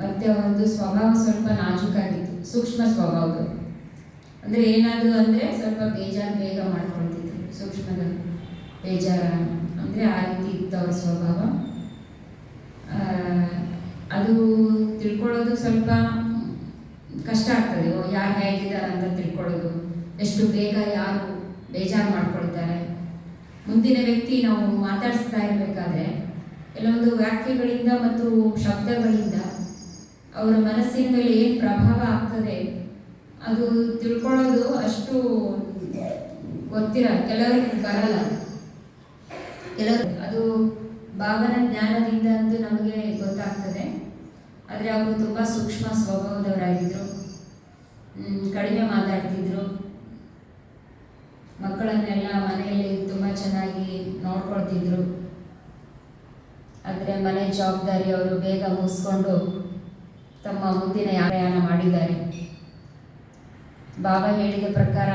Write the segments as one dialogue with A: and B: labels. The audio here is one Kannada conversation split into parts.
A: ಮತ್ತು ಒಂದು ಸ್ವಭಾವ ಸ್ವಲ್ಪ ನಾಜೂಕಾಗಿತ್ತು, ಸೂಕ್ಷ್ಮ ಸ್ವಭಾವ ಅಂದರೆ ಏನಾದರೂ ಅಂದರೆ ಸ್ವಲ್ಪ ಬೇಜಾರು ಬೇಗ ಮಾಡ್ಕೊಳ್ತಿದ್ರು, ಸೂಕ್ಷ್ಮದ ಬೇಜಾರ ಅಂದರೆ ಆ ರೀತಿ ಇತ್ತು ಅವ್ರ ಸ್ವಭಾವ. ಅದು ತಿಳ್ಕೊಳ್ಳೋದು ಸ್ವಲ್ಪ ಕಷ್ಟ ಆಗ್ತದೆ. ಯಾರು ಹೇಗಿದ್ದಾರೆ ಅಂತ ತಿಳ್ಕೊಳ್ಳೋದು. ಎಷ್ಟು ಬೇಗ ಯಾರು ಬೇಜಾರು ಮಾಡ್ಕೊಳ್ತಾರೆ. ಮುಂದಿನ ವ್ಯಕ್ತಿ ನಾವು ಮಾತಾಡಿಸ್ತಾ ಇರಬೇಕಾದ್ರೆ, ಕೆಲವೊಂದು ವಾಕ್ಯಗಳಿಂದ ಮತ್ತು ಶಬ್ದಗಳಿಂದ ಅವರ ಮನಸ್ಸಿನ ಮೇಲೆ ಏನು ಪ್ರಭಾವ ಆಗ್ತದೆ, ಅದು ತಿಳ್ಕೊಳ್ಳೋದು ಅಷ್ಟು ಗೊತ್ತಿರ, ಕೆಲವರಿಗೆ ಬರಲ್ಲ. ಕೆಲವರು ಅದು ಭಾವನ ಜ್ಞಾನದಿಂದ ಅಂತೂ ನಮಗೆ ಗೊತ್ತಾಗ್ತದೆ. ಆದರೆ ಅವರು ತುಂಬ ಸೂಕ್ಷ್ಮ ಸ್ವಭಾವದವರಾಗಿದ್ದರು ಕಡಿಮೆ ಮಾತಾಡ್ತಿದ್ರು. ಮಕ್ಕಳನ್ನೆಲ್ಲ ಮನೆಯಲ್ಲಿ ತುಂಬ ಚೆನ್ನಾಗಿ ನೋಡ್ಕೊಳ್ತಿದ್ರು. ಆದರೆ ಮನೆ ಜವಾಬ್ದಾರಿ ಅವರು ಬೇಗ ಮುಗಿಸ್ಕೊಂಡು ತಮ್ಮ ಮುಂದಿನ ಪ್ರಯಾಣ ಮಾಡಿದ್ದಾರೆ. ಬಾಬಾ ಹೇಳಿದ ಪ್ರಕಾರ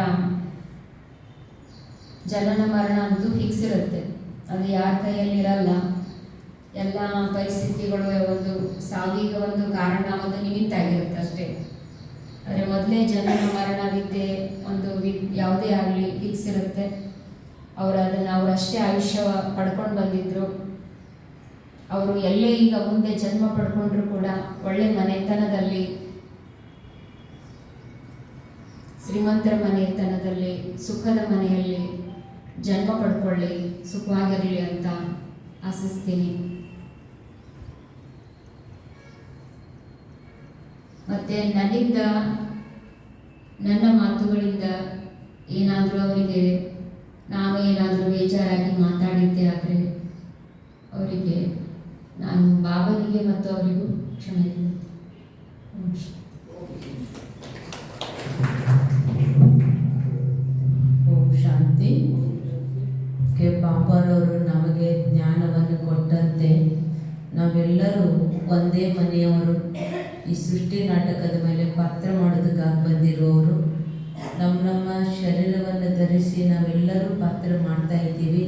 A: ಜನನ ಮರಣ ಅಂತೂ ಫಿಕ್ಸ್ ಇರುತ್ತೆ ಅದು ಯಾರ ಕೈಯಲ್ಲಿರಲ್ಲ. ಎಲ್ಲ ಪರಿಸ್ಥಿತಿಗಳು ಒಂದು ಸಾವಿಗೆ ಒಂದು ಕಾರಣ ಒಂದು ನಿಮಿತ್ತ ಆಗಿರುತ್ತೆ ಅಷ್ಟೇ. ಆದರೆ ಮೊದಲೇ ಜನನ ಮರಣ ವಿದ್ಯೆ ಒಂದು ವಿದ್ ಯಾವುದೇ ಆಗಲಿ ಫಿಕ್ಸ್ ಇರುತ್ತೆ. ಅವರು ಅದನ್ನು ಅವರಷ್ಟೇ ಆಯುಷ್ಯ ಪಡ್ಕೊಂಡು ಬಂದಿದ್ರು. ಅವರು ಎಲ್ಲೇ ಈಗ ಮುಂದೆ ಜನ್ಮ ಪಡ್ಕೊಂಡ್ರು ಕೂಡ ಒಳ್ಳೆ ಮನೆತನದಲ್ಲಿ, ಶ್ರೀಮಂತರ ಮನೆತನದಲ್ಲಿ, ಸುಖದ ಮನೆಯಲ್ಲಿ ಜನ್ಮ ಪಡ್ಕೊಳ್ಳಿ, ಸುಖವಾಗಿರಲಿ ಅಂತ ಆಶಿಸ್ತೀನಿ. ಮತ್ತು ನನ್ನಿಂದ, ನನ್ನ ಮಾತುಗಳಿಂದ ಏನಾದರೂ ಅವರಿಗೆ ನಾನು ಏನಾದರೂ ಬೇಜಾರಾಗಿ ಮಾತಾಡಿದ್ದೆ ಆದರೆ ಅವರಿಗೆ ನಾನು ಬಾಬನಿಗೆ ಮತ್ತು ಅವರಿಗೂ ಕ್ಷಮೆ. ಓಂ ಶಾಂತಿ.
B: ಕೆ ಬಾಬಾರವರು ನಮಗೆ ಜ್ಞಾನವನ್ನು ಕೊಟ್ಟಂತೆ ನಾವೆಲ್ಲರೂ ಒಂದೇ ಮನೆಯವರು ಈ ಸೃಷ್ಟಿ ನಾಟಕದ ಮೇಲೆ ಪಾತ್ರ ಮಾಡೋದಕ್ಕಾಗಿ ಬಂದಿರುವವರು ನಮ್ಮ ನಮ್ಮ ಶರೀರವನ್ನು ಧರಿಸಿ ನಾವೆಲ್ಲರೂ ಪಾತ್ರ ಮಾಡ್ತಾ ಇದ್ದೀವಿ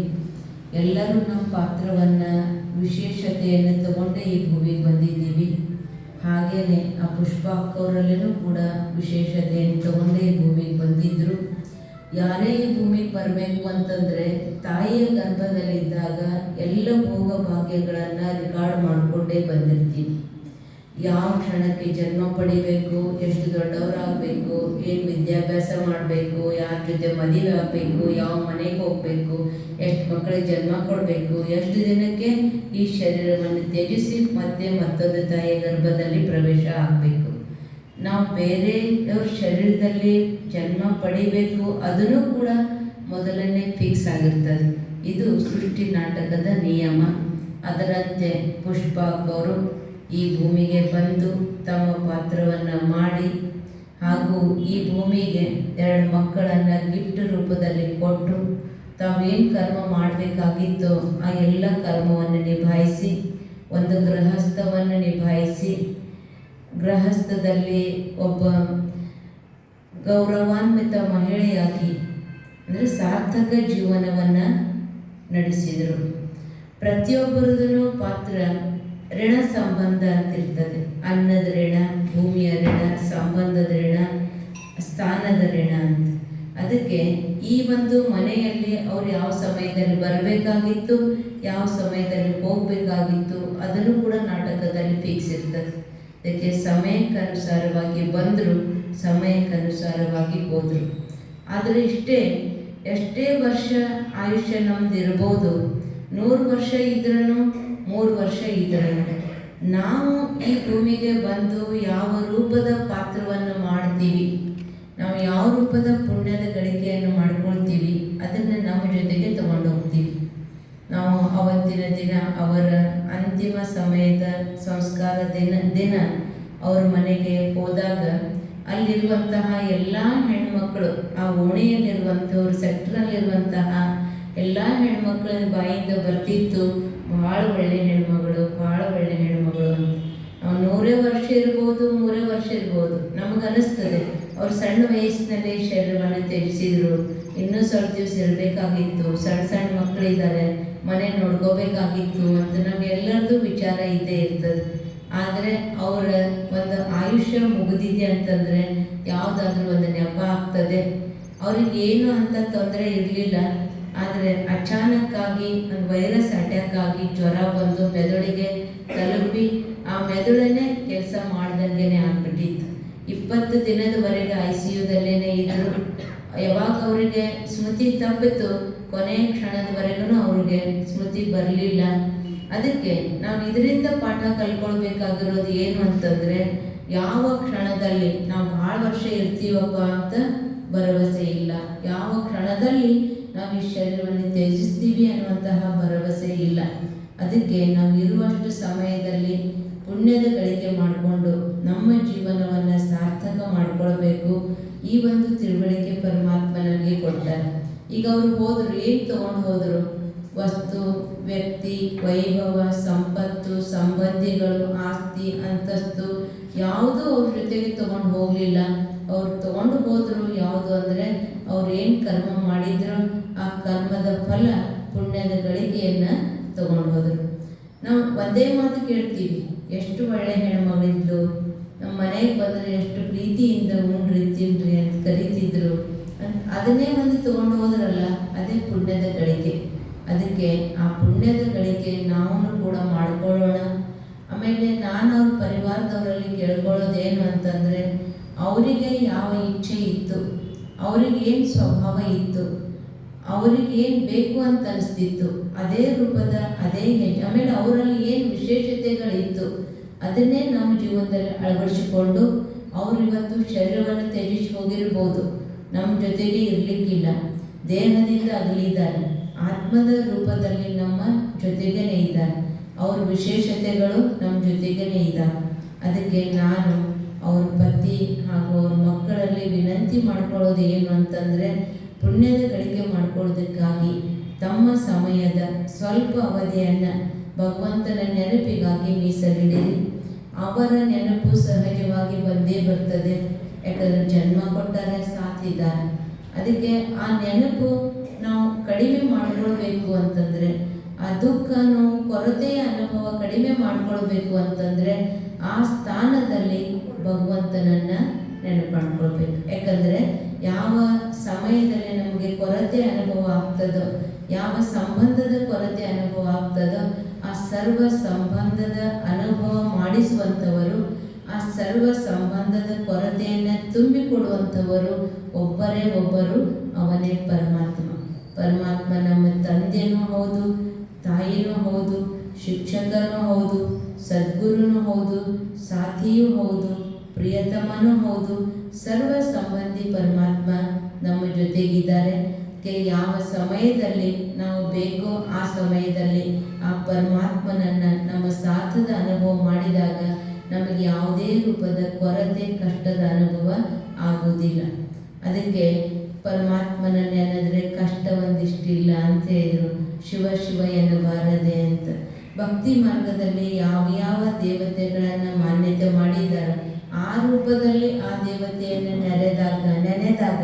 B: ಎಲ್ಲರೂ ನಮ್ಮ ಪಾತ್ರವನ್ನು ವಿಶೇಷತೆಯನ್ನು ತಗೊಂಡೇ ಈ ಭೂಮಿಗೆ ಬಂದಿದ್ದೀವಿ. ಹಾಗೆಯೇ ಆ ಪುಷ್ಪ ಅಕ್ಕವರಲ್ಲೂ ಕೂಡ ವಿಶೇಷತೆಯನ್ನು ತಗೊಂಡೇ ಈ ಭೂಮಿಗೆ ಬಂದಿದ್ದರು ಯಾರೇ ಈ ಭೂಮಿಗೆ ಬರಬೇಕು ಅಂತಂದರೆ ತಾಯಿಯ ಗರ್ಭದಲ್ಲಿದ್ದಾಗ ಎಲ್ಲ ಭೋಗ ಭಾಗ್ಯಗಳನ್ನು ರೆಕಾರ್ಡ್ ಮಾಡಿಕೊಂಡೇ ಬಂದಿರ್ತೀವಿ. ಯಾವ ಕ್ಷಣಕ್ಕೆ ಜನ್ಮ ಪಡಿಬೇಕು, ಎಷ್ಟು ದೊಡ್ಡವರಾಗಬೇಕು, ಏನು ವಿದ್ಯಾಭ್ಯಾಸ ಮಾಡಬೇಕು, ಯಾರ ಜೊತೆ ಮದುವೆ ಆಗಬೇಕು, ಯಾವ ಹೋಗಬೇಕು ಎಷ್ಟು ಮಕ್ಕಳಿಗೆ ಜನ್ಮ ಕೊಡಬೇಕು, ಎಷ್ಟು ದಿನಕ್ಕೆ ಈ ಶರೀರವನ್ನು ತ್ಯಜಿಸಿ ಮತ್ತೆ ಮತ್ತೊಂದು ತಾಯಿಯ ಗರ್ಭದಲ್ಲಿ ಪ್ರವೇಶ ಆಗಬೇಕು. ನಾವು ಬೇರೆಯವ್ರ ಶರೀರದಲ್ಲಿ ಜನ್ಮ ಪಡಿಬೇಕು, ಅದನ್ನು ಕೂಡ ಮೊದಲನೇ ಫಿಕ್ಸ್ ಆಗಿರ್ತದೆ. ಇದು ಸೃಷ್ಟಿ ನಾಟಕದ ನಿಯಮ. ಅದರಂತೆ ಪುಷ್ಪ ಅವರು ಈ ಭೂಮಿಗೆ ಬಂದು ತಮ್ಮ ಪಾತ್ರವನ್ನು ಮಾಡಿ ಹಾಗೂ ಈ ಭೂಮಿಗೆ ಎರಡು ಮಕ್ಕಳನ್ನು ಗಿಫ್ಟ್ ತಾವೇನು ಕರ್ಮ ಮಾಡಬೇಕಾಗಿತ್ತೋ ಆ ಎಲ್ಲ ಕರ್ಮವನ್ನು ನಿಭಾಯಿಸಿ, ಒಂದು ಗೃಹಸ್ಥವನ್ನು ನಿಭಾಯಿಸಿ, ಗೃಹಸ್ಥದಲ್ಲಿ ಒಬ್ಬ ಗೌರವಾನ್ವಿತ ಮಹಿಳೆಯಾಗಿ, ಅಂದರೆ ಸಾರ್ಥಕ ಜೀವನವನ್ನು ನಡೆಸಿದರು. ಪ್ರತಿಯೊಬ್ಬರದೂ ಪಾತ್ರ ಋಣ ಸಂಬಂಧ ಅಂತಿರ್ತದೆ. ಅನ್ನದ ಋಣ, ಭೂಮಿಯ ಋಣ, ಸಂಬಂಧದ ಋಣ, ಸ್ಥಾನದ ಋಣ ಅಂತ. ಅದಕ್ಕೆ ಈ ಒಂದು ಮನೆಯಲ್ಲಿ ಅವ್ರು ಯಾವ ಸಮಯದಲ್ಲಿ ಬರಬೇಕಾಗಿತ್ತು, ಯಾವ ಸಮಯದಲ್ಲಿ ಹೋಗಬೇಕಾಗಿತ್ತು, ಅದನ್ನು ಕೂಡ ನಾಟಕದಲ್ಲಿ ಫಿಕ್ಸ್ ಇರ್ತದೆ. ಅದಕ್ಕೆ ಸಮಯಕ್ಕನುಸಾರವಾಗಿ ಬಂದರು, ಸಮಯಕ್ಕನುಸಾರವಾಗಿ ಹೋದರು. ಆದರೆ ಇಷ್ಟೇ, ಎಷ್ಟೇ ವರ್ಷ ಆಯುಷ್ಯ ನಮ್ದು ಇರ್ಬೋದು ನೂರು ವರ್ಷ ಇದ್ರೂ ಮೂರು ವರ್ಷ ಇದ್ರೂ ನಾವು ಈ ಭೂಮಿಗೆ ಬಂದು ಯಾವ ರೂಪದ ಪಾತ್ರವನ್ನು ಮಾಡ್ತೀವಿ ಯಾವ ರೂಪದ ಪುಣ್ಯದ ಗಳಿಕೆಯನ್ನು ಮಾಡ್ಕೊಳ್ತೀವಿ, ಅದನ್ನು ನಮ್ಮ ಜೊತೆಗೆ ತಗೊಂಡು ಹೋಗ್ತೀವಿ ನಾವು ಅವತ್ತಿನ ದಿನ ಅವರ ಅಂತಿಮ ಸಮಯದ ಸಂಸ್ಕಾರ ದಿನ ದಿನ ಅವ್ರ ಮನೆಗೆ ಹೋದಾಗ ಅಲ್ಲಿರುವಂತಹ ಎಲ್ಲ ಹೆಣ್ಮಕ್ಳು, ಆ ಓಣಿಯಲ್ಲಿರುವಂಥವ್ರು ಸೆಕ್ಟ್ರಲ್ಲಿರುವಂತಹ ಎಲ್ಲ ಹೆಣ್ಮಕ್ಳ ಬಾಯಿಂದ ಬರ್ತಿತ್ತು, ಭಾಳ ಒಳ್ಳೆ ಹೆಣ್ಮಗಳು, ಭಾಳ ಒಳ್ಳೆ ಹೆಣ್ಮಗಳು ನಾವು ನೂರೇ ವರ್ಷ ಇರ್ಬೋದು, ಮೂರೇ ವರ್ಷ ಇರ್ಬೋದು. ನಮಗೆ ಅನಿಸ್ತದೆ. ಅವ್ರು ಸಣ್ಣ ವಯಸ್ಸಿನಲ್ಲಿ ಶರೀರವನ್ನು ತ್ಯಜಿಸಿದ್ರು. ಇನ್ನೂ ಸ್ವಲ್ಪ ದಿವಸ ಇರಬೇಕಾಗಿತ್ತು. ಸಣ್ಣ ಸಣ್ಣ ಮಕ್ಕಳಿದ್ದಾರೆ ಮನೆ ನೋಡ್ಕೋಬೇಕಾಗಿತ್ತು ಅಂತ ನಮಗೆಲ್ಲರದ್ದು ವಿಚಾರ ಇದ್ದೇ ಇರ್ತದೆ. ಆದರೆ ಅವರ ಒಂದು ಆಯುಷ್ಯ ಮುಗಿದಿದೆ ಅಂತಂದರೆ ಯಾವುದಾದ್ರೂ ಒಂದು ನೆಪ ಆಗ್ತದೆ. ಅವ್ರಿಗೆ ಏನು ಅಂತ ತೊಂದರೆ ಇರಲಿಲ್ಲ. ಆದರೆ ಅಚಾನಕ್ಕಾಗಿ, ಒಂದು ವೈರಸ್ ಅಟ್ಯಾಕ್ ಆಗಿ ಜ್ವರ ಬಂದು ಮೆದುಳಿಗೆ ತಲುಪಿ ಆ ಮೆದುಳನ್ನೇ ಕೆಲಸ ಮಾಡ್ದಂಗೆನೆ ಆಗ್ಬಿಟ್ಟಿತ್ತು. ಇಪ್ಪತ್ತು ದಿನದವರೆಗೆ ಐ ಸಿ ಯುದಲ್ಲೇನೆ ಇದ್ರು. ಯಾವಾಗ ಅವರಿಗೆ ಸ್ಮೃತಿ ತಪ್ಪಿತು, ಕೊನೆ ಕ್ಷಣದವರೆಗೂ ಅವ್ರಿಗೆ ಸ್ಮೃತಿ ಬರಲಿಲ್ಲ. ಅದಕ್ಕೆ ನಾವು ಇದರಿಂದ ಪಾಠ ಕಲ್ಕೊಳ್ಬೇಕಾಗಿರೋದು ಏನು ಅಂತಂದರೆ, ಯಾವ ಕ್ಷಣದಲ್ಲಿ ನಾವು ಭಾಳ ವರ್ಷ ಇರ್ತೀವಪ್ಪ ಅಂತ ಭರವಸೆ ಇಲ್ಲ. ಯಾವ ಕ್ಷಣದಲ್ಲಿ ನಾವು ಈ ಶರೀರವನ್ನು ತ್ಯಜಿಸ್ತೀವಿ ಅನ್ನುವಂತಹ ಭರವಸೆ ಇಲ್ಲ. ಅದಕ್ಕೆ ನಾವು ಇರುವಷ್ಟು ಸಮಯದಲ್ಲಿ ಪುಣ್ಯದ ಗಳಿಕೆ ಮಾಡಿಕೊಂಡು ನಮ್ಮ ಜೀವನವನ್ನು ಸಾರ್ಥಕ ಮಾಡಿಕೊಳ್ಬೇಕು. ಈ ಒಂದು ತಿಳುವಳಿಕೆ ಪರಮಾತ್ಮ ಕೊಡ್ತಾರೆ. ಈಗ ಅವರು ಹೋದರು, ಏನು ತಗೊಂಡು ಹೋದರು? ವಸ್ತು, ವ್ಯಕ್ತಿ, ವೈಭವ, ಸಂಪತ್ತು, ಸಂಬಂಧಿಗಳು, ಆಸ್ತಿ, ಅಂತಸ್ತು ಯಾವುದೂ ಅವ್ರ ಜೊತೆಗೆ ತಗೊಂಡು ಹೋಗಲಿಲ್ಲ. ಅವ್ರು ತೊಗೊಂಡು ಹೋದರು ಯಾವುದು ಅಂದರೆ ಅವ್ರು ಏನು ಕರ್ಮ ಮಾಡಿದ್ರು ಆ ಕರ್ಮದ ಫಲ ಪುಣ್ಯದ ಗಳಿಕೆಯನ್ನು ತಗೊಂಡು ಹೋದರು. ನಾವು ಒಂದೇ ಮಾತು ಕೇಳ್ತೀವಿ, ಎಷ್ಟು ಒಳ್ಳೆ ಹೆಣ್ಮಗಳಿದ್ಲು ನಮ್ಮ ಮನೆಗೆ ಬಂದರೆ ಎಷ್ಟು ಪ್ರೀತಿಯಿಂದ ಉಂಡ್ರಿ ತಿನ್ರಿ ಅಂತ ಕರೀತಿದ್ರು ಅದನ್ನೇ ಒಂದು ತಗೊಂಡು ಹೋದ್ರಲ್ಲ, ಅದೇ ಪುಣ್ಯದ ಗಳಿಕೆ. ಅದಕ್ಕೆ ಆ ಪುಣ್ಯದ ಗಳಿಕೆ ನಾವು ಕೂಡ ಮಾಡ್ಕೊಳ್ಳೋಣ. ಆಮೇಲೆ ನಾನು ಅವ್ರ ಪರಿವಾರದವರಲ್ಲಿ ಕೇಳ್ಕೊಳ್ಳೋದೇನು ಅಂತಂದರೆ, ಅವರಿಗೆ ಯಾವ ಇಚ್ಛೆ ಇತ್ತು ಅವ್ರಿಗೆ ಏನು ಸ್ವಭಾವ ಇತ್ತು ಅವ್ರಿಗೆ ಏನು ಬೇಕು ಅಂತ ಅನಿಸ್ತಿತ್ತು. ಅದೇ ರೂಪದ, ಅದೇ ಹೆಜ್ಜೆ ಆಮೇಲೆ ಅವರಲ್ಲಿ ಏನು ವಿಶೇಷತೆಗಳಿತ್ತು, ಅದನ್ನೇ ನಮ್ಮ ಜೀವನದಲ್ಲಿ ಅಳವಡಿಸಿಕೊಂಡು ಅವರು ಇವತ್ತು ಶರೀರವನ್ನು ತ್ಯಜಿಸಿ ಹೋಗಿರ್ಬೋದು. ನಮ್ಮ ಜೊತೆಗೆ ಇರಲಿಕ್ಕಿಲ್ಲ. ದೇಹದಿಂದ ಅಗಲಿದ್ದಾರೆ ಆತ್ಮದ ರೂಪದಲ್ಲಿ ನಮ್ಮ ಜೊತೆಗೇ ಇದ್ದಾರೆ ಅವ್ರ ವಿಶೇಷತೆಗಳು ನಮ್ಮ ಜೊತೆಗೇನೆ ಇದ್ದಾವೆ ಅದಕ್ಕೆ ನಾನು ಅವ್ರ ಪತಿ ಹಾಗೂ ಅವ್ರ ಮಕ್ಕಳಲ್ಲಿ ವಿನಂತಿ ಮಾಡ್ಕೊಳ್ಳೋದು ಏನು ಅಂತಂದರೆ ಪುಣ್ಯದ ಗಳಿಕೆ ಮಾಡಿಕೊಳ್ಳೋದಕ್ಕಾಗಿ ತಮ್ಮ ಸಮಯದ ಸ್ವಲ್ಪ ಅವಧಿಯನ್ನು ಭಗವಂತನ ನೆನಪಿಗಾಗಿ ಮೀಸಲಿಡಿರಿ. ಅವರ ನೆನಪು ಸಹಜವಾಗಿ ಬಂದೇ ಬರ್ತದೆ. ಯಾಕಂದರೆ ಜನ್ಮ ಕೊಟ್ಟರೆ ಸಾಥಿದ್ದಾರೆ ಅದಕ್ಕೆ ಆ ನೆನಪು ನಾವು ಕಡಿಮೆ ಮಾಡಿಕೊಳ್ಬೇಕು ಅಂತಂದರೆ, ಆ ದುಃಖ ನೋವು ಕೊರತೆಯ ಅನುಭವ ಕಡಿಮೆ ಮಾಡಿಕೊಳ್ಬೇಕು ಅಂತಂದರೆ ಆ ಸ್ಥಾನದಲ್ಲಿ ಭಗವಂತನನ್ನು ನೆನಪು ಮಾಡ್ಕೊಳ್ಬೇಕು. ಯಾಕಂದರೆ ಯಾವ ಸಮಯದಲ್ಲಿ ನಮಗೆ ಕೊರತೆ ಅನುಭವ ಆಗ್ತದೋ, ಯಾವ ಸಂಬಂಧದ ಕೊರತೆ ಅನುಭವ ಆಗ್ತದೋ, ಆ ಸರ್ವ ಸಂಬಂಧದ ಅನುಭವ ಮಾಡಿಸುವಂಥವರು, ಆ ಸರ್ವ ಸಂಬಂಧದ ಕೊರತೆಯನ್ನು ತುಂಬಿಕೊಡುವಂಥವರು ಒಬ್ಬರೇ ಒಬ್ಬರು ಅವನೇ ಪರಮಾತ್ಮ. ಪರಮಾತ್ಮ ನಮ್ಮ ತಂದೆಯೂ ಹೌದು, ತಾಯಿನೂ ಹೌದು, ಶಿಕ್ಷಕನೂ ಹೌದು, ಸದ್ಗುರುನೂ ಹೌದು, ಸಾಥಿಯೂ ಹೌದು, ಪ್ರಿಯತಮನೂ ಹೌದು ಸರ್ವ ಸಂಬಂಧಿ ಪರಮಾತ್ಮ ನಮ್ಮ ಜೊತೆಗಿದ್ದಾರೆ. ಯಾವ ಸಮಯದಲ್ಲಿ ನಾವು ಬೇಕೋ ಆ ಸಮಯದಲ್ಲಿ ಆ ಪರಮಾತ್ಮನನ್ನು ನಮ್ಮ ಸಾಥದ ಅನುಭವ ಮಾಡಿದಾಗ ನಮಗೆ ಯಾವುದೇ ರೂಪದ ಕೊರತೆ, ಕಷ್ಟದ ಅನುಭವ ಆಗುವುದಿಲ್ಲ. ಅದಕ್ಕೆ ಪರಮಾತ್ಮನ ನೆನೆದ್ರೆ ಕಷ್ಟ ಒಂದಿಷ್ಟಿಲ್ಲ ಅಂತ ಹೇಳಿದರು. ಶಿವ ಶಿವ ಎನ್ನಬಾರದೆ ಅಂತ. ಭಕ್ತಿ ಮಾರ್ಗದಲ್ಲಿ ಯಾವ ಯಾವ ದೇವತೆಗಳನ್ನು ಮಾನ್ಯತೆ ಮಾಡಿದ್ದಾರೆ. ಆ ರೂಪದಲ್ಲಿ ಆ ದೇವತೆಯನ್ನು ನೆರೆದಾಗ, ನೆನೆದಾಗ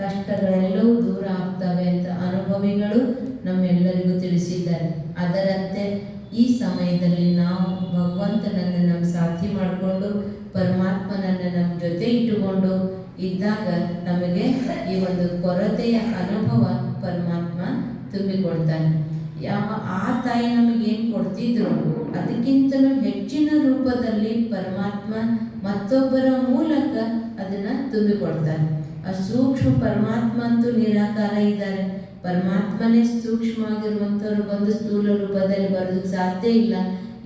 B: ಕಷ್ಟಗಳೆಲ್ಲವೂ ದೂರ ಆಗ್ತವೆ ಅಂತ ಅನುಭವಿಗಳು ನಮ್ಮೆಲ್ಲರಿಗೂ ತಿಳಿಸಿದ್ದಾರೆ. ಅದರಂತೆ ಈ ಸಮಯದಲ್ಲಿ ನಾವು ಭಗವಂತನನ್ನು ನಮ್ಮ ಸಾಥಿ ಮಾಡಿಕೊಂಡು, ಪರಮಾತ್ಮನನ್ನು ನಮ್ಮ ಜೊತೆ ಇಟ್ಟುಕೊಂಡು ಇದ್ದಾಗ ನಮಗೆ ಈ ಒಂದು ಕೊರತೆಯ ಅನುಭವ ಪರಮಾತ್ಮ ತುಂಬಿಕೊಡ್ತಾನೆ. ಯಾವ ಆ ತಾಯಿ ನಮಗೇನು ಕೊಡ್ತಿದ್ರು? ಅದಕ್ಕಿಂತಲೂ ಹೆಚ್ಚಿನ ರೂಪದಲ್ಲಿ ಪರಮಾತ್ಮ ಮತ್ತೊಬ್ಬರ ಮೂಲಕ ಅದನ್ನು ತುಂಬಿಕೊಡ್ತಾರೆ ಆ ಸೂಕ್ಷ್ಮ ಪರಮಾತ್ಮ ಅಂತೂ ನಿರಾಕಾರ ಇದ್ದಾರೆ. ಪರಮಾತ್ಮನೇ ಸೂಕ್ಷ್ಮ ಆಗಿರುವಂಥವ್ರು ಬಂದು ಸ್ಥೂಲ ರೂಪದಲ್ಲಿ ಬರೋದಕ್ಕೆ ಸಾಧ್ಯ ಇಲ್ಲ.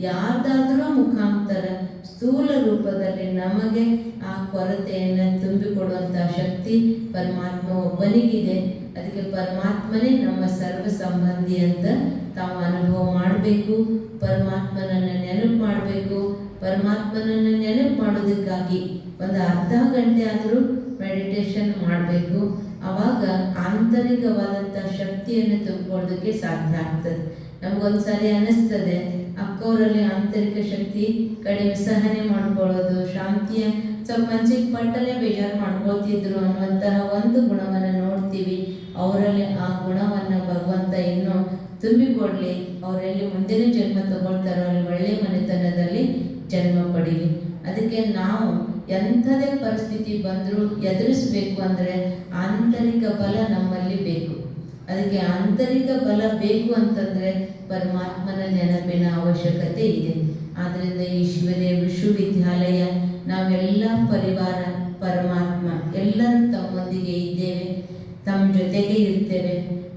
B: ಯಾರ್ದಾದ್ರೂ ಮುಖಾಂತರ ಸ್ಥೂಲ ರೂಪದಲ್ಲಿ ನಮಗೆ ಆ ಕೊರತೆಯನ್ನು ತುಂಬಿಕೊಡುವಂಥ ಶಕ್ತಿ ಪರಮಾತ್ಮ ಒಬ್ಬನಿಗಿದೆ. ಅದಕ್ಕೆ ಪರಮಾತ್ಮನೇ ನಮ್ಮ ಸರ್ವ ಸಂಬಂಧಿ ಅಂತ ತಾವು ಅನುಭವ ಮಾಡಬೇಕು. ಪರಮಾತ್ಮನನ್ನು ನೆನಪು ಮಾಡಬೇಕು. ಪರಮಾತ್ಮನನ್ನು ನೆನಪು ಮಾಡೋದಕ್ಕಾಗಿ ಒಂದು ಅರ್ಧ ಗಂಟೆ ಆದರೂ ಮೆಡಿಟೇಷನ್ ಮಾಡಬೇಕು. ಆವಾಗ ಆಂತರಿಕವಾದಂಥ ಶಕ್ತಿಯನ್ನು ತುಂಬಿಕೊಳ್ಳೋದಕ್ಕೆ ಸಾಧ್ಯ ಆಗ್ತದೆ. ನಮಗೊಂದ್ಸರಿ ಅನಿಸ್ತದೆ, ಅಕ್ಕವರಲ್ಲಿ ಆಂತರಿಕ ಶಕ್ತಿ ಕಡಿಮೆ ಸಹನೆ ಮಾಡ್ಕೊಳ್ಳೋದು, ಶಾಂತಿಯ ಸ್ವಲ್ಪ ಮನ್ಸಿಗೆ ಪಟ್ಟನೆ ಬೇಜಾರು ಮಾಡ್ಕೊಳ್ತಿದ್ರು ಅನ್ನುವಂತಹ ಒಂದು ಗುಣವನ್ನು ನೋಡ್ತೀವಿ. ಅವರಲ್ಲಿ ಆ ಗುಣವನ್ನು ಭಗವಂತ ಇನ್ನೂ ತುಂಬಿಕೊಡ್ಲಿ. ಅವರಲ್ಲಿ ಮುಂದಿನ ಜನ್ಮ ತಗೊಳ್ತಾರೋ ಅಲ್ಲಿ ಒಳ್ಳೆ ಮನೆತನದಲ್ಲಿ ಜನ್ಮ ಪಡೀಲಿ ಅದಕ್ಕೆ ನಾವು ಎಂಥದೇ ಪರಿಸ್ಥಿತಿ ಬಂದರೂ ಎದುರಿಸಬೇಕು ಅಂದರೆ ಆಂತರಿಕ ಬಲ ನಮ್ಮಲ್ಲಿ ಬೇಕು. ಅದಕ್ಕೆ ಆಂತರಿಕ ಬಲ ಬೇಕು ಅಂತಂದರೆ ಪರಮಾತ್ಮನ ನೆನಪಿನ ಅವಶ್ಯಕತೆ ಇದೆ. ಆದ್ದರಿಂದ ಈಶ್ವರ್ಯ ವಿಶ್ವವಿದ್ಯಾಲಯ, ನಾವೆಲ್ಲ ಪರಿವಾರ, ಪರಮಾತ್ಮ ಎಲ್ಲರೂ ತಮ್ಮೊಂದಿಗೆ ಇದ್ದೇವೆ. ತಮ್ಮ ಜೊತೆಗೆ ಇರ್ತೇವೆ.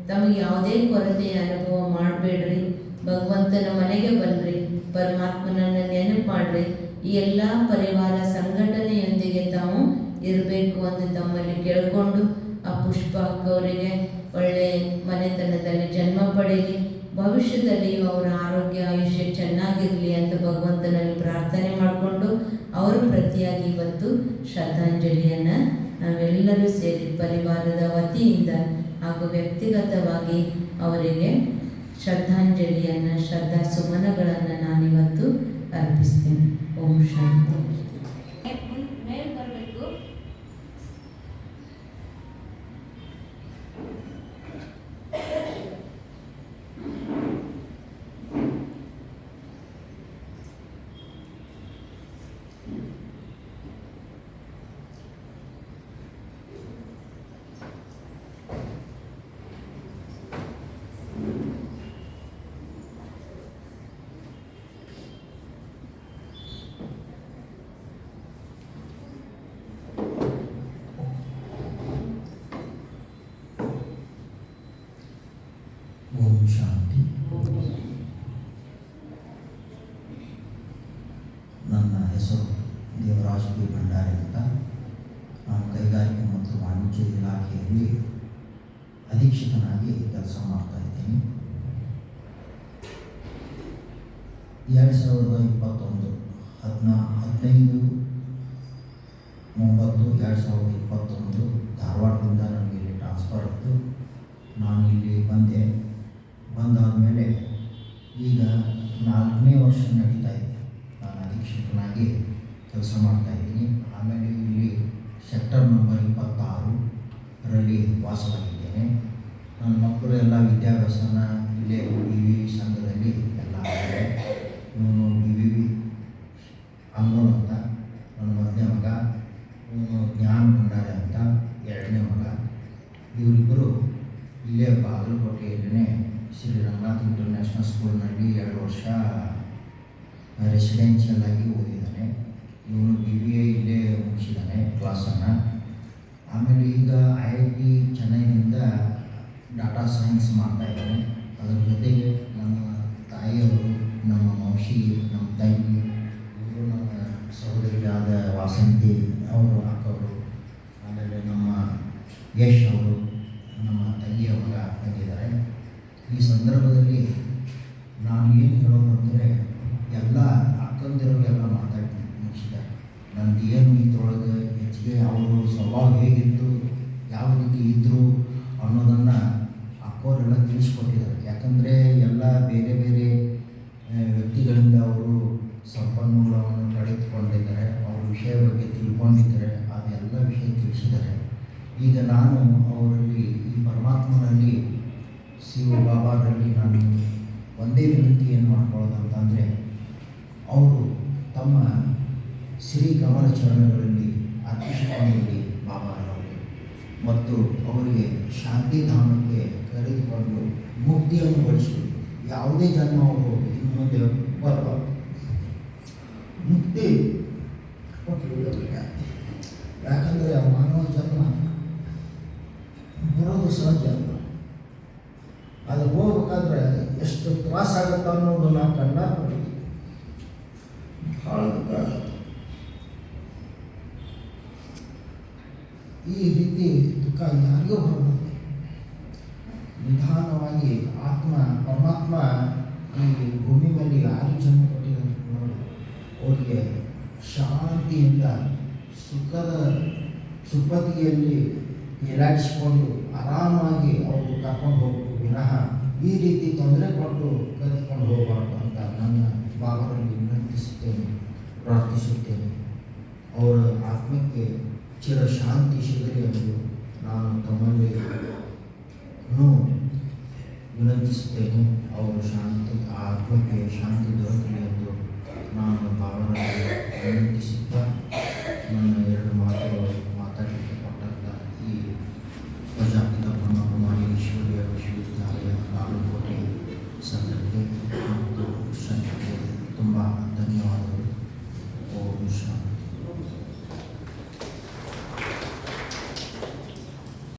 B: ತಮಗೆ ಯಾವುದೇ ಕೊರತೆಯ ಅನುಭವ ಮಾಡಬೇಡ್ರಿ. ಭಗವಂತನ ಮನೆಗೆ ಬನ್ನಿರಿ ಪರಮಾತ್ಮನನ್ನು ನೆನಪು ಮಾಡ್ರಿ ಈ ಎಲ್ಲ ಪರಿವಾರ ಸಂಘಟನೆಯೊಂದಿಗೆ ತಾವು ಇರಬೇಕು ಅಂತ ತಮ್ಮಲ್ಲಿ ಕೇಳಿಕೊಂಡು ಆ ಪುಷ್ಪ ಅವರಿಗೆ ಒಳ್ಳೆ ಮನೆತನದಲ್ಲಿ ಜನ್ಮ ಪಡೆಯಲಿ ಭವಿಷ್ಯದಲ್ಲಿಯೂ ಅವರ ಆರೋಗ್ಯ, ಆಯುಷ್ಯ ಚೆನ್ನಾಗಿರಲಿ ಅಂತ ಭಗವಂತನಲ್ಲಿ ಪ್ರಾರ್ಥನೆ ಮಾಡಿಕೊಂಡು ಅವರು ಪ್ರತಿಯಾಗಿ ಇವತ್ತು ಶ್ರದ್ಧಾಂಜಲಿಯನ್ನು ನಾವೆಲ್ಲರೂ ಸೇರಿ ಪರಿವಾರದ ವತಿಯಿಂದ ಹಾಗೂ ವ್ಯಕ್ತಿಗತವಾಗಿ ಅವರಿಗೆ ಶ್ರದ್ಧಾಂಜಲಿಯನ್ನು ಶ್ರದ್ಧಾ ಸುಮನಗಳನ್ನು ನಾನಿವತ್ತು ಅರ್ಪಿಸ್ತೇನೆ. ಓಂ ಶಾಂತಿ ಮೇಲೆ ಬರಬೇಕು
C: ಓಂ ಶಾಂತಿ ನನ್ನ ಹೆಸರು ದೇವರಾಜ್ ಪಿ ಭಂಡಾರಿ ಅಂತ ನಾನು ಕೈಗಾರಿಕೆ ಮತ್ತು ವಾಣಿಜ್ಯ ಇಲಾಖೆಯಲ್ಲಿ ಅಧೀಕ್ಷಕನಾಗಿ ಕೆಲಸ ಮಾಡ್ತಾ ಇದ್ದೀನಿ ಎರಡು ಸಾವಿರದ ಇಪ್ಪತ್ತೊಂದು, ಹದಿನಾ, ಹದಿನೈದು, ಒಂಬತ್ತು, ಎರಡು ಸಾವಿರದ ಇಪ್ಪತ್ತೊಂದು ಧಾರವಾಡದಿಂದ ನನಗೆ ಇಲ್ಲಿ ಟ್ರಾನ್ಸ್ಫರ್ ಇತ್ತು ನಾನು ಇಲ್ಲಿ ಬಂದೆ. ಬಂದಾದ ಮೇಲೆ ಈಗ ನಾಲ್ಕನೇ ವರ್ಷ ನಡೀತಾ ಇದೆ. ನಾನು ಅಧೀಕ್ಷಕನಾಗಿ ಕೆಲಸ ಮಾಡ್ತಾ ಇದ್ದೀನಿ. ಆಮೇಲೆ ಇಲ್ಲಿ ಸೆಕ್ಟರ್ ನಂಬರ್ ಇಪ್ಪತ್ತಾರರಲ್ಲಿ ವಾಸವಾಗಿದ್ದೇನೆ. ನನ್ನ ಮಕ್ಕಳು ಎಲ್ಲ ವಿದ್ಯಾಭ್ಯಾಸನ ಇಲ್ಲೇ ಈ ಸಂಘದಲ್ಲಿ ಎಲ್ಲ ಆಗಿದೆ ಇವನು ಬಿ ವಿ ವಿ ಅನ್ಮೋಲ್ ಅಂತ ನನ್ನ ಮೊದಲನೇ ಮಗ ಇವನು ಜ್ಞಾನ ಭಂಡಾರಿ ಅಂತ ಎರಡನೇ ಮಗ ಇವರಿಬ್ಬರು ಇಲ್ಲೇ ಬಾಗಲಕೋಟೆಯಲ್ಲೇ ಶ್ರೀ ರಂಗನಾಥ್ ಇಂಟರ್ನ್ಯಾಷನಲ್ ಸ್ಕೂಲ್ನಲ್ಲಿ ಎರಡು ವರ್ಷ ರೆಸಿಡೆನ್ಷಿಯಲ್ ಆಗಿ ಓದಿದ್ದಾನೆ. ಇವನು ಬಿ ಬಿ ಎ ಇಲ್ಲೇ ಮುಗಿಸಿದ್ದಾನೆ ಕ್ಲಾಸನ್ನು. ಆಮೇಲೆ ಈಗ ಐ ಐ ಟಿ ಚೆನ್ನೈನಿಂದ ಡಾಟಾ ಸೈನ್ಸ್ ಮಾಡ್ತಾ ಇದ್ದಾನೆ. ಅದರ ಜೊತೆಗೆ ನಮ್ಮ ತಾಯಿಯವರು, ನಮ್ಮ ಮೌಶಿ ನಮ್ಮ ತಂಗಿ, ಇವರು ನಮ್ಮ ಸಹೋದರಿಯಾದ ವಾಸಂತಿ ಅವರು, ಅಕ್ಕವರು, ಆಮೇಲೆ ನಮ್ಮ ಯಶ್ ಅವರು ನಮ್ಮ ತಂಗಿಯ ಮಗ ಬಂದಿದ್ದಾರೆ ಈ ಸಂದರ್ಭದಲ್ಲಿ ನಾನು ಏನು ಹೇಳೋದು ಅಂದರೆ ಎಲ್ಲ ಅಕ್ಕಂದಿರು ಎಲ್ಲ ಮುಗಿಸಿದ್ದಾರೆ ನಂದು ಏನು ಇದ್ರೊಳಗೆ ಹೆಚ್ಚಿಗೆ ಅವರು ಸ್ವಭಾವ ಹೇಗಿತ್ತು, ಯಾವ ರೀತಿ ಇದ್ದರು ಅನ್ನೋದನ್ನು ಅಕ್ಕೋರೆಲ್ಲ ತಿಳಿಸ್ಕೊಟ್ಟಿದ್ದಾರೆ. ಯಾಕಂದರೆ ಎಲ್ಲ ಬೇರೆ ಬೇರೆ ವ್ಯಕ್ತಿಗಳಿಂದ ಅವರು ಸಂಪನ್ಮೂಲವನ್ನು ಪಡೆದುಕೊಂಡಿದ್ದಾರೆ. ಅವ್ರ ವಿಷಯ ಬಗ್ಗೆ ತಿಳ್ಕೊಂಡಿದ್ದಾರೆ. ಅದೆಲ್ಲ ವಿಷಯ ತಿಳಿಸಿದ್ದಾರೆ. ಈಗ ನಾನು ಅವರಲ್ಲಿ, ಈ ಪರಮಾತ್ಮನಲ್ಲಿ, ಶಿವ ಬಾಬಾರಲ್ಲಿ ನಾನು ಒಂದೇ ವಿನಂತಿ ಏನು ಮಾಡ್ಕೊಳ್ಳೋದು ಅಂತಂದರೆ ಅವರು ತಮ್ಮ ಶ್ರೀ ಕಮಲ ಚರಣಗಳಲ್ಲಿ ಬಾಬಾ ಅವರು ಮತ್ತು ಅವರಿಗೆ ಶಾಂತಿಧಾಮಕ್ಕೆ ಕರೆದುಕೊಂಡು ಮುಕ್ತಿಯನ್ನು ಬಳಸಿ ಯಾವುದೇ ಜನ್ಮ ಅವರು ಇನ್ನು ಮುಂದೆ ಬರಬಾರ್ದು ಮುಕ್ತಿ ಯಾಕಂದರೆ ಮಾನವ ಜನ್ಮ ಬರೋದು ಸಹಜ ಅದು ಹೋಗ್ಬೇಕಾದ್ರೆ ಎಷ್ಟು ತ್ರಾಸಾಗತ್ತೆ ಅನ್ನೋದು ನಾವು ಕಂಡ ಭಾಳ ದುಃಖ ಆಗತ್ತೆ. ಈ ರೀತಿ ದುಃಖ ಯಾರಿಗೂ ಬರಬಾರ್ದು ನಿಧಾನವಾಗಿ ಆತ್ಮ, ಪರಮಾತ್ಮ ಈ ಭೂಮಿ ಮೇಲೆ ಯಾರು ಜನ್ಮ ಕೊಟ್ಟಿದ್ದಾರೆ ನೋಡಿ. ಅವರಿಗೆ ಶಾಂತಿಯಿಂದ ಸುಖದ ಸುಪತಿಯಲ್ಲಿ ಏಲಾಡಿಸಿಕೊಂಡು ಆರಾಮಾಗಿ ಅವರು ಕರ್ಕೊಂಡು ಹೋಗಬೇಕು. ವಿನಃ ಈ ರೀತಿ ತೊಂದರೆ ಕೊಟ್ಟು ಕರೆದುಕೊಂಡು ಹೋಗಬಾರ್ದು ಅಂತ ನನ್ನ ಬಾಬರಲ್ಲಿ ವಿನಂತಿಸುತ್ತೇನೆ, ಪ್ರಾರ್ಥಿಸುತ್ತೇನೆ. ಅವರ ಆತ್ಮಕ್ಕೆ ಚಿರ ಶಾಂತಿ ಸಿಗಲಿ ಎಂದು ನಾನು ತಮ್ಮಲ್ಲಿ ವಿನಂತಿಸುತ್ತೇನೆ. ಅವರು ಶಾಂತಿ ಆ ಆತ್ಮಕ್ಕೆ ಶಾಂತಿ ದೊರಕಲಿ ಎಂದು ನಾನು ಭಾವನೆ ವಿನಂತಿಸಿದ್ದ